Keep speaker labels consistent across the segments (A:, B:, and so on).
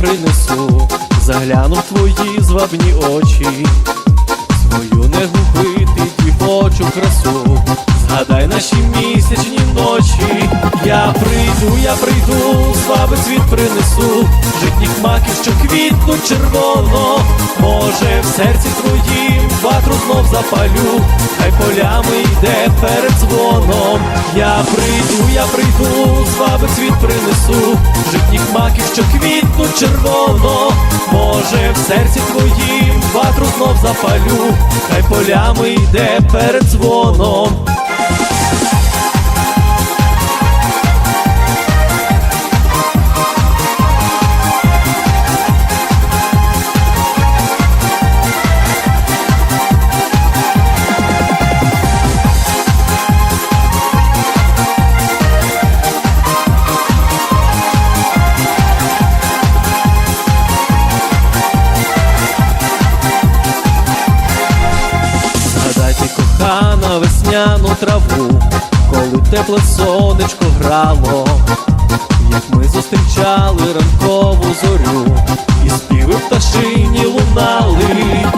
A: принесу, загляну в твої звабні очі, свою не губити дівочу красу, згадай наші місячні ночі. Я прийду, я прийду, слави світ принесу, житніх маків, що квітнуть червоно, може в серці твоїм ватру знов запалю, хай полями йде перед дзвоном. Я прийду, я прийду, з баби світ принесу, житніх маків, що квітнуть червоно, може в серці твоїм ватру знов запалю, хай полями йде перед дзвоном. Траву, коли тепле сонечко грало, як ми зустрічали ранкову зорю, і співи пташині лунали.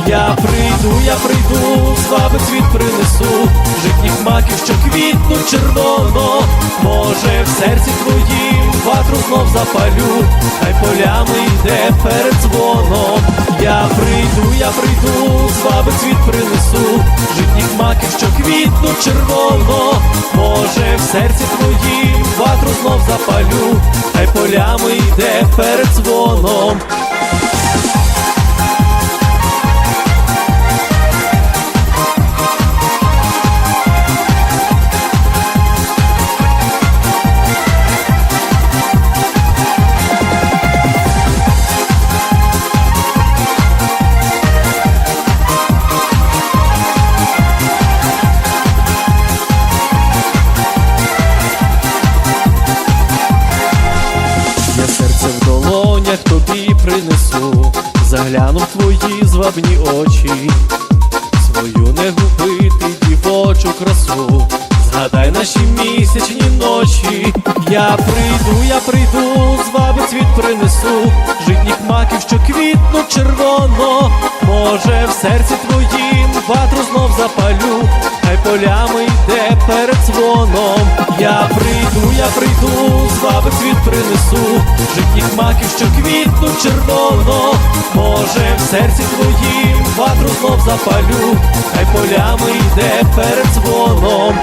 A: Я прийду, я прийду, слави цвіт принесу, житніх маків, що квітнуть червоно, може в серці твоїм ватру знов запалю, хай полями йде перед дзвоном. Я прийду, я прийду, слави цвіт принесу, житніх маків, що квітну червоно, може в серці твоїм ватру знов запалю, хай полями йде перед дзвоном. Принесу, загляну в твої звабні очі, свою не губити дівочу красу, згадай наші місячні ночі. Я прийду, я прийду, зваби цвіт принесу, житніх маків, що квітнуть червоно, може в серці твоїм ватру знов запалю, хай полями серці твоїм ватру знов запалю, хай полями йде перед дзвоном.